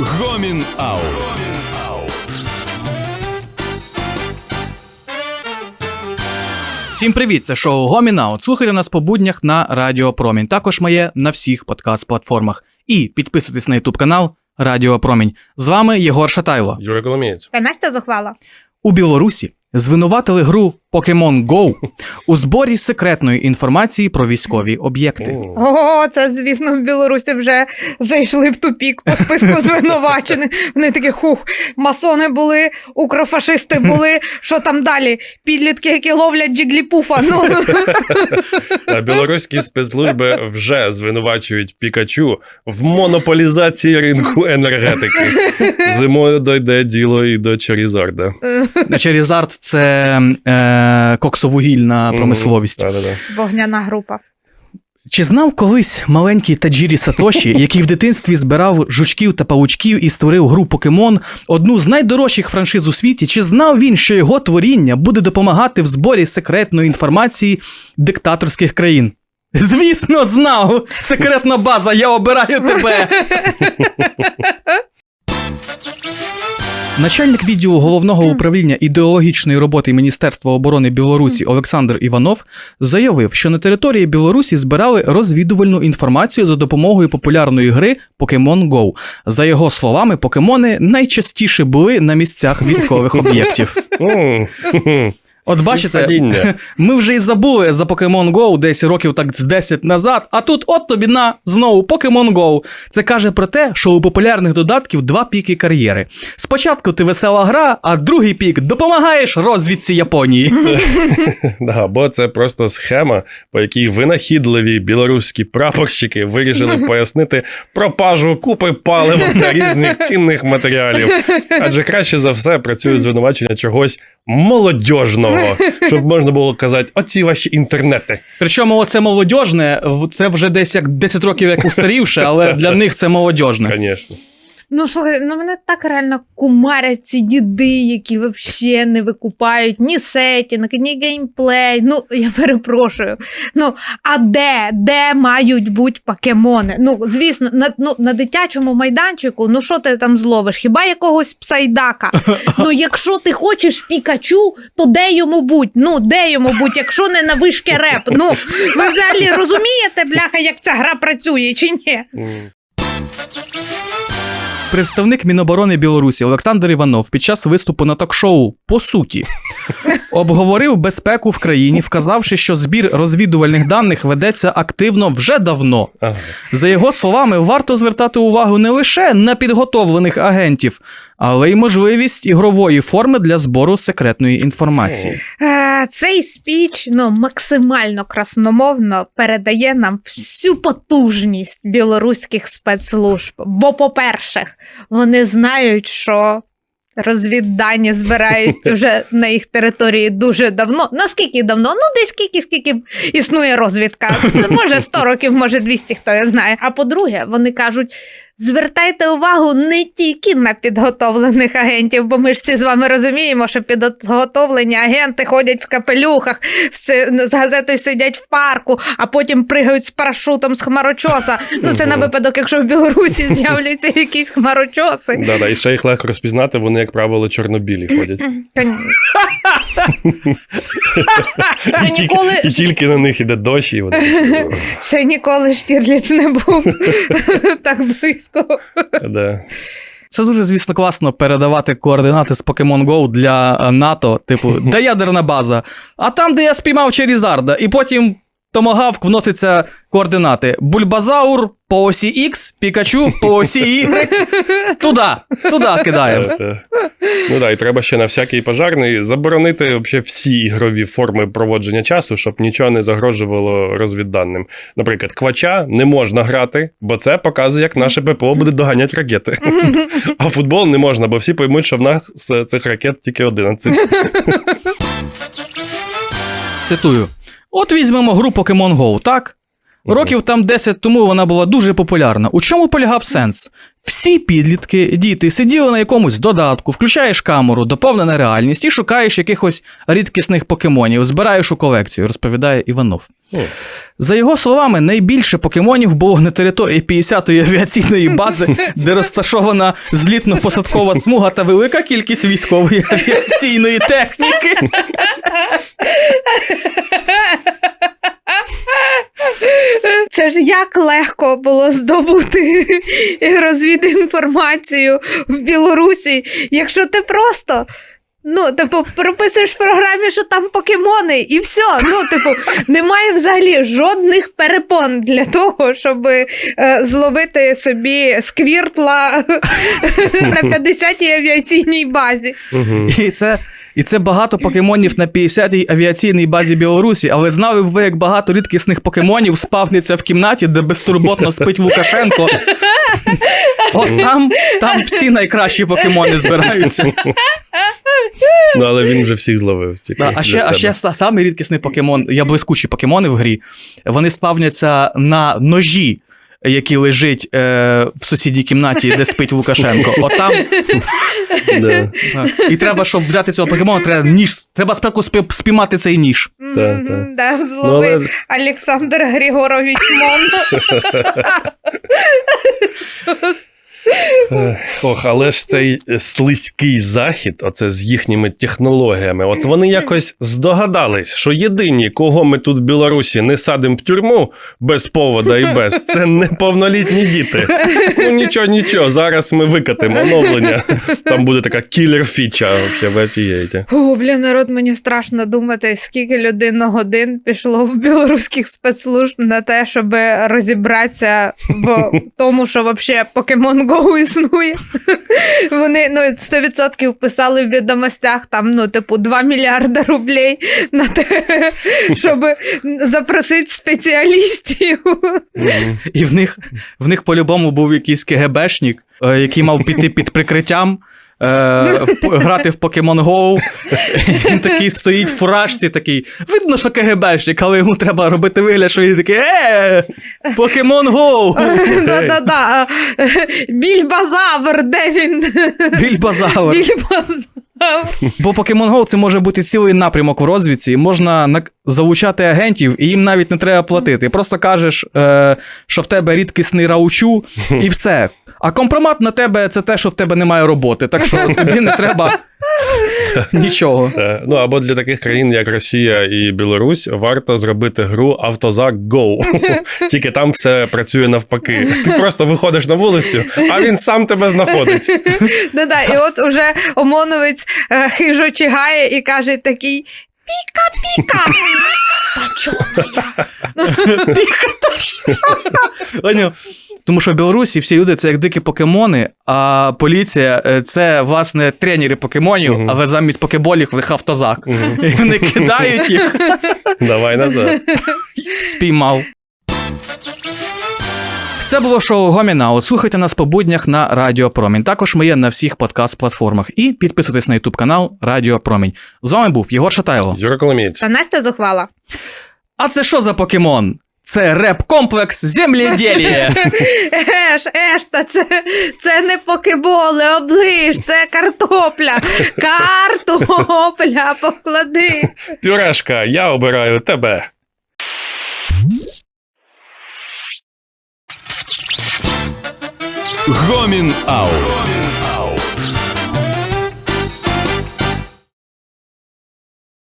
Гомін Аут. Всім привіт! Це шоу Гомінаут. Слухайте нас по буднях на Радіо Промінь. Також ми є на всіх подкаст-платформах. І підписуйтесь на Ютуб канал Радіо Промінь. З вами Єгор Шатайло. Юра Коломієць. Та Настя зухвала. У Білорусі звинуватили гру Pokemon Go у зборі секретної інформації про військові об'єкти. О, це, звісно, в Білорусі вже зайшли в тупік по списку звинувачених. Вони такі хух, масони були, укрофашисти були. Що там далі? Підлітки, які ловлять джигліпуфа. Ну, Білоруські спецслужби вже звинувачують Пікачу в монополізації ринку енергетики. Зимою дойде діло і до Чарізарда. Черізард це е, коксовугільна промисловість. Мгм. Да-да-да. вогняна група. Чи знав колись маленький Таджірі Сатоші, який в дитинстві збирав жучків та павучків і створив гру Покемон, одну з найдорожчих франшиз у світі? Чи знав він, що його творіння буде допомагати в зборі секретної інформації диктаторських країн? Звісно, знав! Секретна база, я обираю тебе. Начальник відділу головного управління ідеологічної роботи Міністерства оборони Білорусі Олександр Іванов заявив, що на території Білорусі збирали розвідувальну інформацію за допомогою популярної гри Pokemon Go. За його словами, покемони найчастіше були на місцях військових об'єктів. От бачите, ми вже й забули за Pokemon Go десь років так з 10 назад, а тут от тобі на знову Pokemon Go. Це каже про те, що у популярних додатків два піки кар'єри. Спочатку ти весела гра, а другий пік допомагаєш розвідці Японії. Да, бо це просто схема, по якій винахідливі білоруські прапорщики вирішили пояснити пропажу купи палива та різних цінних матеріалів. Адже краще за все працює звинувачення чогось молодіжного, щоб можна було казати, оці ваші інтернети. Причому оце молодіжне, в- це вже десь як 10 років як устарівше, але для них це молодіжне. Звісно. Ну, слухай, ну мене так реально кумарять ці діди, які взагалі не викупають ні сетінг, ні геймплей. Ну, я перепрошую. Ну, а де? Де мають бути покемони? Ну, звісно, на, ну, на дитячому майданчику, ну що ти там зловиш? Хіба якогось псайдака? Ну, якщо ти хочеш пікачу, то де йому будь? Ну, де йому будь, якщо не на вишки реп? Ну, ви взагалі розумієте, бляха, як ця гра працює чи ні? Представник Міноборони Білорусі Олександр Іванов під час виступу на ток-шоу по суті обговорив безпеку в країні, вказавши, що збір розвідувальних даних ведеться активно вже давно. За його словами, варто звертати увагу не лише на підготовлених агентів, але й можливість ігрової форми для збору секретної інформації. Цей спіч ну, максимально красномовно передає нам всю потужність білоруських спецслужб. Бо, по-перше, вони знають, що розвіддані збирають вже на їх території дуже давно. Наскільки давно? Ну, десь скільки, скільки існує розвідка. Може 100 років, може 200, хто його знає. А по-друге, вони кажуть. Звертайте увагу не тільки на підготовлених агентів, бо ми ж всі з вами розуміємо, що підготовлені агенти ходять в капелюхах, все, з газетою сидять в парку, а потім пригають з парашутом з хмарочоса. Ну це на випадок, якщо в Білорусі з'являться якісь хмарочоси. Да-да, і ще їх легко розпізнати, вони, як правило, чорнобілі ходять. Та ніколи... І тільки, і тільки на них іде дощ, і вони. ще ніколи Штірліц не був так близько. Да. Це дуже, звісно, класно передавати координати з Pokemon Go для е, НАТО, типу, де ядерна база, а там, де я спіймав Черізарда, і потім Томагавк вноситься координати. Бульбазаур по осі X, Пікачу по осі Y. Туди, туди кидаємо. Та, та. Ну да, і треба ще на всякий пожарний заборонити вообще всі ігрові форми проводження часу, щоб нічого не загрожувало розвідданим. Наприклад, квача не можна грати, бо це показує, як наше ППО буде доганяти ракети. А футбол не можна, бо всі поймуть, що в нас цих ракет тільки 11. Цитую: От візьмемо гру Pokemon Go, так? Років там 10 тому вона була дуже популярна. У чому полягав сенс? Всі підлітки, діти сиділи на якомусь додатку, включаєш камеру, доповнена реальність і шукаєш якихось рідкісних покемонів, збираєш у колекцію, розповідає Іванов. О. За його словами, найбільше покемонів було на території 50-ї авіаційної бази, де розташована злітно-посадкова смуга та велика кількість військової авіаційної техніки. Це ж як легко було здобути розвідінформацію в Білорусі, якщо ти просто. Ну, типу, прописуєш в програмі, що там покемони, і все. Ну, типу, немає взагалі жодних перепон для того, щоб е, зловити собі сквіртла на 50-й авіаційній базі. І це, і це багато покемонів на 50-й авіаційній базі Білорусі, але знали б ви, як багато рідкісних покемонів спавниться в кімнаті, де безтурботно спить Лукашенко. От там, там всі найкращі покемони збираються. Ну, але він вже всіх зловив. Тільки а, ще, а ще самий рідкісний покемон, я блискучі покемони в грі, вони спавняться на ножі. Який лежить е, в сусідній кімнаті, де спить Лукашенко. Отам Да. так. І треба, щоб взяти цього покемона, треба ніж. Треба спеку спі- спіймати цей ніж. Та, Мгм. Да, Ну, зловив але Олександр Григорович Мон. Ех, Ох, але ж цей е, слизький захід, оце з їхніми технологіями, от вони якось здогадались, що єдині, кого ми тут в Білорусі не садимо в тюрму без повода і без, це неповнолітні діти. Ну нічого, нічого, зараз ми викатимо оновлення. Там буде така кілер-фіча, взагалі, ви. О, бля, народ, мені страшно думати, скільки людин-годин пішло в білоруських спецслужб на те, щоб розібратися в тому, що взагалі Pokemon Go існує. Вони ну 100% писали в відомостях там, ну, типу, 2 мільярда рублей на те, щоб запросити спеціалістів. І в них, в них по-любому був якийсь КГБшник, е, який мав піти під прикриттям. Е, в- грати в Pokemon Go. Він такий стоїть в фуражці, такий. Видно, що КГБшник, але йому треба робити вигляд, що він такий е, Pokemon Go! Да-да-да. Більбазавр, де він? Більбазавр. Бо Pokemon Go це може бути цілий напрямок в розвідці, можна залучати агентів, і їм навіть не треба платити. Просто кажеш, е, що в тебе рідкісний раучу, і все. А компромат на тебе це те, що в тебе немає роботи. Так що тобі не треба нічого. Ну або для таких країн, як Росія і Білорусь, варто зробити гру Автозак Go. Тільки там все працює навпаки. Ти просто виходиш на вулицю, а він сам тебе знаходить. Да-да, і от уже омоновець е, хижо чигає і каже такий піка-піка. Та? Поняв? Тому що в Білорусі всі люди це як дикі покемони, а поліція е, це власне тренери покемонів, але замість покеболів в них автозак. І вони кидають їх, Давай назад. спіймав. Це було шоу Гоміна. От слухайте нас по буднях на Радіо Промінь. Також ми є на всіх подкаст-платформах. І підписуйтесь на Ютуб канал Радіо Промінь. З вами був Єгор Шатайло. Юра Коломієць. Та Настя зухвала. А це що за покемон? Це реп-комплекс земледілія. Еш, еш, та це, це не покеболи, оближ, це картопля. Картопля, поклади. Пюрешка, я обираю тебе. Гомін Аут.